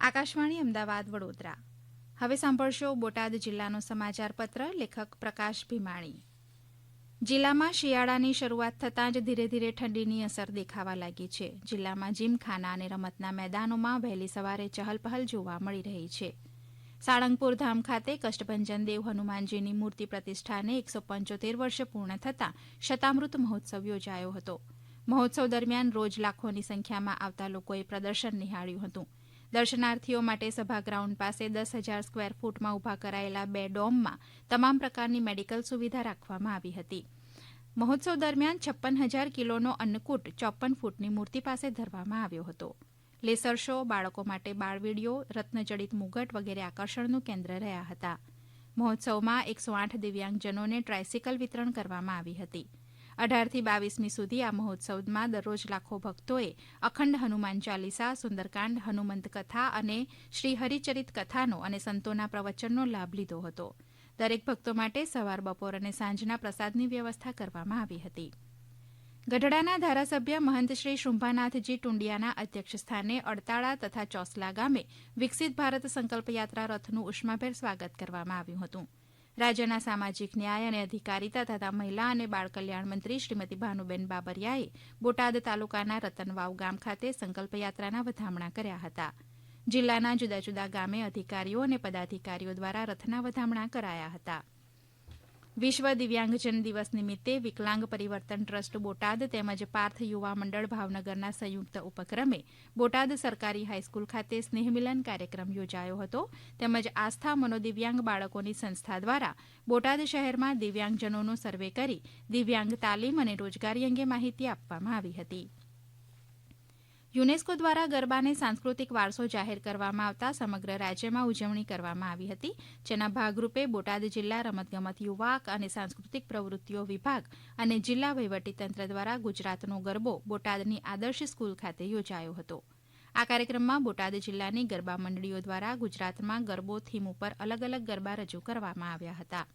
આકાશવાણી અમદાવાદ, વડોદરા. હવે સાંભળશો બોટાદ જિલ્લાનો સમાચાર પત્ર, લેખક પ્રકાશ ભીમાણી. જિલ્લામાં શિયાળાની શરૂઆત થતાં જ ધીરે ધીરે ઠંડીની અસર દેખાવા લાગી છે. જિલ્લામાં જીમખાના અને રમતના મેદાનોમાં વહેલી સવારે ચહલપહલ જોવા મળી રહી છે. સાળંગપુર ધામ ખાતે કષ્ટભંજન દેવ હનુમાનજીની મૂર્તિ પ્રતિષ્ઠાને એકસો પંચોતેર વર્ષ પૂર્ણ થતાં શતામૃત મહોત્સવ યોજાયો હતો. મહોત્સવ દરમિયાન રોજ લાખોની સંખ્યામાં આવતા લોકોએ પ્રદર્શન નિહાળ્યું હતું. દર્શનાર્થીઓ માટે સભાગ્રાઉન્ડ પાસે દસ હજાર સ્કવેર ફૂટમાં ઊભા કરાયેલા બે ડોમમાં તમામ પ્રકારની મેડિકલ સુવિધા રાખવામાં આવી હતી. મહોત્સવ દરમિયાન છપ્પન હજાર કિલોનો અન્નકૂટ ચોપ્પન ફૂટની મૂર્તિ પાસે ધરવામાં આવ્યો હતો. લેસર શો, બાળકો માટે બાળવીડિયો રત્નજડિત મુગટ વગેરે આકર્ષણનું કેન્દ્ર રહ્યા હતા. મહોત્સવમાં એકસો આઠ દિવ્યાંગજનોને ટ્રાયસિકલ વિતરણ કરવામાં આવી હતી. અઢારથી બાવીસમી સુધી આ મહોત્સવમાં દરરોજ લાખો ભક્તોએ અખંડ હનુમાન ચાલીસા, સુંદરકાંડ, હનુમંત કથા અને શ્રી હરિચરિત કથાનો અને સંતોના પ્રવચનનો લાભ લીધો હતો. દરેક ભક્તો માટે સવાર, બપોર અને સાંજના પ્રસાદની વ્યવસ્થા કરવામાં આવી હતી. ગઢડાના ધારાસભ્ય મહંત શ્રી શુંભાનાથજી ટુંડિયાના અધ્યક્ષસ્થાને અડતાળા તથા ચોસલા ગામે વિકસિત ભારત સંકલ્પ યાત્રા રથનું ઉષ્માભેર સ્વાગત કરવામાં આવ્યું હતું. રાજ્યના સામાજિક ન્યાય અને અધિકારીતા તથા મહિલા અને બાળ કલ્યાણ મંત્રી શ્રીમતી ભાનુબેન બાબરિયાએ બોટાદ તાલુકાના રતનવાવ ગામ ખાતે સંકલ્પ યાત્રાના વધામણા કર્યા હતા. જિલ્લાના જુદા જુદા ગામે અધિકારીઓ અને પદાધિકારીઓ દ્વારા રથના વધામણા કરાયા હતા. વિશ્વ દિવ્યાંગજન દિવસ નિમિત્તે વિકલાંગ પરિવર્તન ટ્રસ્ટ બોટાદ તેમજ પાર્થ યુવા મંડળ ભાવનગરના સંયુક્ત ઉપક્રમે બોટાદ સરકારી હાઈસ્કૂલ ખાતે સ્નેહમિલન કાર્યક્રમ યોજાયો હતો. તેમજ આસ્થા મનોદિવ્યાંગ બાળકોની સંસ્થા દ્વારા બોટાદ શહેરમાં દિવ્યાંગજનોનો સર્વે કરી દિવ્યાંગ તાલીમ અને રોજગારી અંગે માહિતી આપવામાં આવી હતી. યુનેસ્કો દ્વારા ગરબાને સાંસ્કૃતિક વારસો જાહેર કરવામાં આવતા સમગ્ર રાજ્યમાં ઉજવણી કરવામાં આવી હતી, જેના ભાગરૂપે બોટાદ જિલ્લા રમતગમત યુવક અને સાંસ્કૃતિક પ્રવૃત્તિઓ વિભાગ અને જિલ્લા વહીવટીતંત્ર દ્વારા ગુજરાતનો ગરબો બોટાદની આદર્શ સ્કૂલ ખાતે યોજાયો હતો. આ કાર્યક્રમમાં બોટાદ જિલ્લાની ગરબા મંડળીઓ દ્વારા ગુજરાતમાં ગરબો થીમ ઉપર અલગ અલગ ગરબા રજૂ કરવામાં આવ્યા હતા.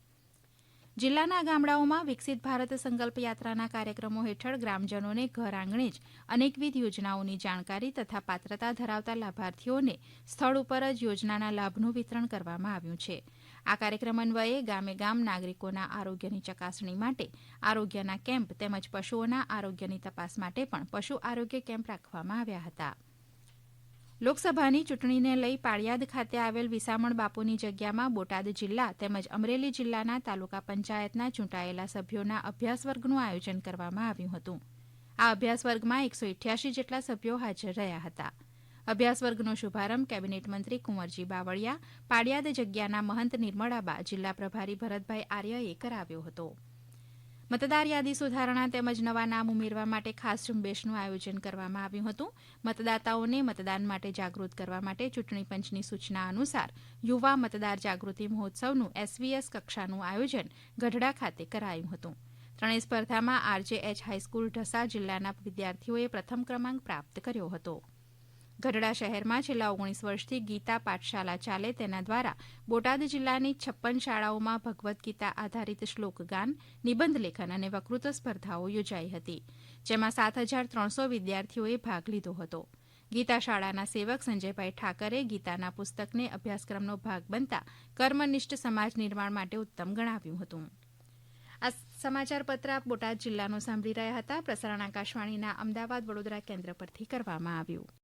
જિલ્લાના ગામડાઓમાં વિકસિત ભારત સંકલ્પ યાત્રાના કાર્યક્રમો હેઠળ ગ્રામજનોને ઘર આંગણે જ અનેકવિધ યોજનાઓની જાણકારી તથા પાત્રતા ધરાવતા લાભાર્થીઓને સ્થળ ઉપર જ યોજનાના લાભનું વિતરણ કરવામાં આવ્યું છે. આ કાર્યક્રમ અન્વયે ગામે ગામ નાગરિકોના આરોગ્યની ચકાસણી માટે, આરોગ્યના કેમ્પ તેમજ પશુઓના આરોગ્યની તપાસ માટે પણ પશુ આરોગ્ય કેમ્પ રાખવામાં આવ્યા હતા. લોકસભાની ચૂંટણીને લઈ પાળિયાદ ખાતે આવેલ વિસામણ બાપુની જગ્યામાં બોટાદ જિલ્લા તેમજ અમરેલી જિલ્લાના તાલુકા પંચાયતના ચૂંટાયેલા સભ્યોના અભ્યાસ વર્ગનું આયોજન કરવામાં આવ્યું હતું. આ અભ્યાસ વર્ગમાં એકસો ઇઠ્યાસી જેટલા સભ્યો હાજર રહ્યા હતા. અભ્યાસ વર્ગનો શુભારંભ કેબિનેટ મંત્રી કુંવરજી બાવળિયા પાળિયાદ જગ્યાના મહંત નિર્મળાબા જિલ્લા પ્રભારી ભરતભાઈ આર્યએ કરાવ્યો હતો. મતદાર યાદી સુધારણા તેમજ નવા નામ ઉમેરવા માટે ખાસ ઝુંબેશનું આયોજન કરવામાં આવ્યું હતું. મતદાતાઓને મતદાન માટે જાગૃત કરવા માટે ચૂંટણી પંચની સૂચના અનુસાર યુવા મતદાર જાગૃતિ મહોત્સવનું એસવીએસ કક્ષાનું આયોજન ગઢડા ખાતે કરાયું હતું. ત્રણેય સ્પર્ધામાં આરજેએચ હાઈસ્કૂલ ઢસા જિલ્લાના વિદ્યાર્થીઓએ પ્રથમ ક્રમાંક પ્રાપ્ત કર્યો હતો. ગઢડા શહેરમાં છેલ્લા ઓગણીસ વર્ષથી ગીતા પાઠશાલા ચાલે તેના દ્વારા બોટાદ જિલ્લાની છપ્પન શાળાઓમાં ભગવદ્ ગીતા આધારિત શ્લોકગાન, નિબંધ લેખન અને વકૃત્વ સ્પર્ધાઓ યોજાઈ હતી, જેમાં સાત હજાર ત્રણસો વિદ્યાર્થીઓએ ભાગ લીધો હતો. ગીતા શાળાના સેવક સંજયભાઈ ઠાકરે ગીતાના પુસ્તકને અભ્યાસક્રમનો ભાગ બનતા કર્મનિષ્ઠ સમાજ નિર્માણ માટે ઉત્તમ ગણાવ્યું હતું. આ સમાચાર પત્ર બોટાદ જિલ્લાનો સાંભળી રહ્યા હતા. પ્રસારણ આકાશવાણીના અમદાવાદ વડોદરા કેન્દ્ર પરથી કરવામાં આવ્યું.